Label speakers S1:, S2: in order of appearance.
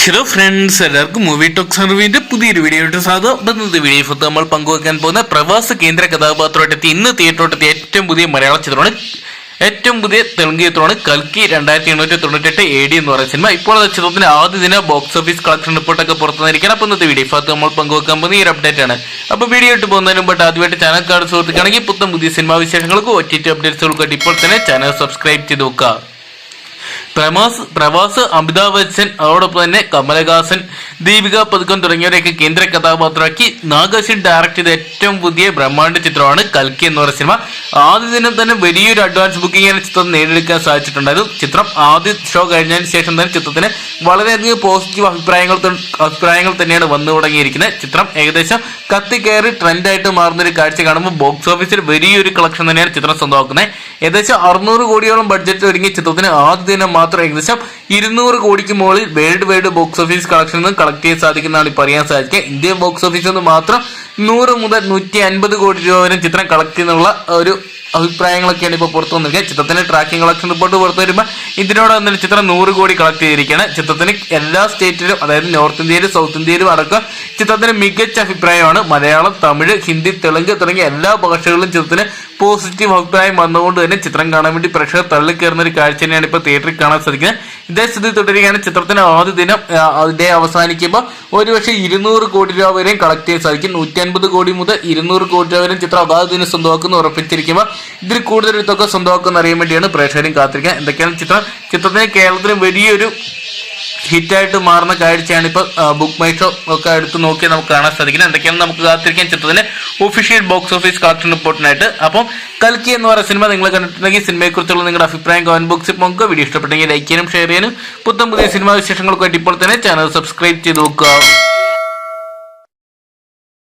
S1: Hello friends എല്ലാവർക്കും movie talks റിവ്യൂവിന്റെ പുതിയൊരു വീഡിയോ ആയിട്ട് ഇന്നത്തെ വീഡിയോ ഫുഡ് നമ്മൾ പങ്കുവെക്കാൻ പോകുന്ന പ്രവാസ കേന്ദ്ര കഥാപാത്രമായിട്ട് എത്തി ഇന്ന് തിയേറ്ററോട്ടെത്തിയ ഏറ്റവും പുതിയ മലയാള ചിത്രമാണ് ഏറ്റവും പുതിയ തെലുങ്ക് ചിത്രമാണ് കൽക്കി രണ്ടായിരത്തി എണ്ണൂറ്റി തൊണ്ണൂറ്റെട്ട് എ ഡി എന്ന് പറയുന്ന സിനിമ ഇപ്പോൾ ചിത്രത്തിന്റെ ആദ്യ ദിന ബോക്സ് ഓഫീസ് കളക്ഷൻ റിപ്പോർട്ടൊക്കെ പുറത്തുനിന്നിരിക്കണം അപ്പോൾ ഇന്നത്തെ വീഡിയോ ഫാത്ത് നമ്മൾ പങ്കുവെക്കാൻ പോകുന്ന ഈ ഒരു അപ്ഡേറ്റ് ആണ്. അപ്പോൾ വീഡിയോ ഇട്ട് പോകുന്നതിന് മുമ്പ് ആദ്യമായിട്ട് ചാനൽ കാർഡ് സുഹൃത്തുക്കാണെങ്കിൽ പുത്തം പുതിയ സിനിമാ വിശേഷങ്ങൾക്കും ഒ ടി ടി അപ്ഡേറ്റ്സുകൾക്കായിട്ട് ഇപ്പോൾ തന്നെ ചാനൽ സബ്സ്ക്രൈബ് ചെയ്ത് നോക്കുക. പ്രവാസ് പ്രവാസ് അമിതാഭ് ബച്ചൻ അതോടൊപ്പം തന്നെ കമലഹാസൻ ദീപിക പതുക്കൻ തുടങ്ങിയവരെയൊക്കെ കേന്ദ്ര കഥാപാത്രമാക്കി. നാഗസിൻ ഡയറക്ട് ചെയ്ത ഏറ്റവും പുതിയ ബ്രഹ്മാണ്ഡ ചിത്രമാണ് കൽക്കി എന്ന് പറയുന്ന സിനിമ. ആദ്യ ദിനം തന്നെ വലിയൊരു അഡ്വാൻസ് ബുക്കിംഗ് ചിത്രം നേടിയെടുക്കാൻ സാധിച്ചിട്ടുണ്ടായിരുന്നു. ചിത്രം ആദ്യ ഷോ കഴിഞ്ഞതിന് ശേഷം തന്നെ ചിത്രത്തിന് വളരെയധികം പോസിറ്റീവ് അഭിപ്രായങ്ങൾ അഭിപ്രായങ്ങൾ തന്നെയാണ് വന്നു തുടങ്ങിയിരിക്കുന്നത്. ചിത്രം ഏകദേശം കത്തിക്കയറി ട്രെൻഡായിട്ട് മാറുന്ന ഒരു കാഴ്ച കാണുമ്പോൾ ബോക്സ് ഓഫീസിൽ വലിയൊരു കളക്ഷൻ തന്നെയാണ് ചിത്രം സ്വന്തമാക്കുന്നത്. ഏകദേശം അറുന്നൂറ് കോടിയോളം ബഡ്ജറ്റ് ഒരുങ്ങിയ ചിത്രത്തിന് ആദ്യ ദിനം മാത്രം ഏകദേശം ഇരുന്നൂറ് കോടിക്ക് മുകളിൽ world wide box office collection നിന്ന് കളക്ട് ചെയ്യാൻ സാധിക്കുന്നതാണ് പറയാൻ സാധിക്കുക. ഇന്ത്യൻ ബോക്സ് ഓഫീസിൽ നിന്ന് മാത്രം നൂറ് മുതൽ നൂറ്റി അൻപത് കോടി രൂപ വരെ ചിത്രം കളക്ട് ചെയ്യുന്നുള്ള ഒരു അഭിപ്രായങ്ങളൊക്കെയാണ് ഇപ്പോൾ പുറത്തു വന്നിരിക്കുക ചിത്രത്തിന്റെ ട്രാക്കിംഗ് കളക്ഷൻ റിപ്പോർട്ട് പുറത്തു വരുമ്പോൾ ഇതിനോട് തന്നെ ചിത്രം നൂറ് കോടി കളക്ട് ചെയ്തിരിക്കുകയാണ്. ചിത്രത്തിന് എല്ലാ സ്റ്റേറ്റിലും അതായത് നോർത്ത് ഇന്ത്യയിലും സൗത്ത് ഇന്ത്യയിലും അടക്കം ചിത്രത്തിന് മികച്ച അഭിപ്രായമാണ്. മലയാളം തമിഴ് ഹിന്ദി തെലുങ്ക് തുടങ്ങിയ എല്ലാ ഭാഷകളിലും ചിത്രത്തിന് പോസിറ്റീവ് അഭിപ്രായം വന്നുകൊണ്ട് തന്നെ ചിത്രം കാണാൻ വേണ്ടി പ്രേക്ഷകർ തള്ളിക്കയറുന്ന ഒരു കാഴ്ച തന്നെയാണ് ഇപ്പോൾ തിയേറ്ററിൽ കാണാൻ സാധിക്കുന്നത്. ഇതേ സ്ഥിതി തുടരുകയാണ്. ചിത്രത്തിന് ആദ്യ ദിനം ആ, അതിന്റെ അവസാനിക്കുമ്പോൾ ഒരുപക്ഷെ ഇരുന്നൂറ് കോടി രൂപ വരെയും കളക്ട് ചെയ്യാൻ സാധിക്കും. നൂറ്റി അൻപത് കോടി മുതൽ ഇരുന്നൂറ് കോടി രൂപ വരെ ചിത്രം അതാത് ദിനം സ്വന്തമാക്കുന്ന ഉറപ്പിച്ചിരിക്കുമ്പോൾ ഇതിൽ കൂടുതൽ തുക സ്വന്തമാക്കുന്ന അറിയാൻ വേണ്ടിയാണ് പ്രേക്ഷകരും കാത്തിരിക്കുക എന്തൊക്കെയാണ് ചിത്രം? ചിത്രത്തിന് കേരളത്തിന് വലിയൊരു ഹിറ്റായിട്ട് മാറുന്ന കാഴ്ചയാണ് ഇപ്പോൾ ബുക്ക് മൈ ഷോ ഒക്കെ എടുത്ത് നോക്കി നമുക്ക് കാണാൻ സാധിക്കുന്നത്. എന്തൊക്കെയാണ് നമുക്ക് കാത്തിരിക്കാൻ ചിത്രത്തിന്റെ ഒഫീഷ്യൽ ബോക്സ് ഓഫീസ് കളക്ഷൻ റിപ്പോർട്ടിനായിട്ട് അപ്പം കൽക്കി എന്ന് പറയുന്ന സിനിമ നിങ്ങൾ കണ്ടിട്ടുണ്ടെങ്കിൽ സിനിമയെക്കുറിച്ചുള്ള നിങ്ങളുടെ അഭിപ്രായം കമന്റ് ബോക്സിൽ നോക്കുക വീഡിയോ ഇഷ്ടപ്പെട്ടെങ്കിൽ ലൈക്ക് ചെയ്യാനും ഷെയർ ചെയ്യാനും. പുത്തൻ പുതിയ സിനിമാ വിശേഷങ്ങൾക്കായിട്ട് ഇപ്പോൾ തന്നെ ചാനൽ സബ്സ്ക്രൈബ് ചെയ്ത് നോക്കുക.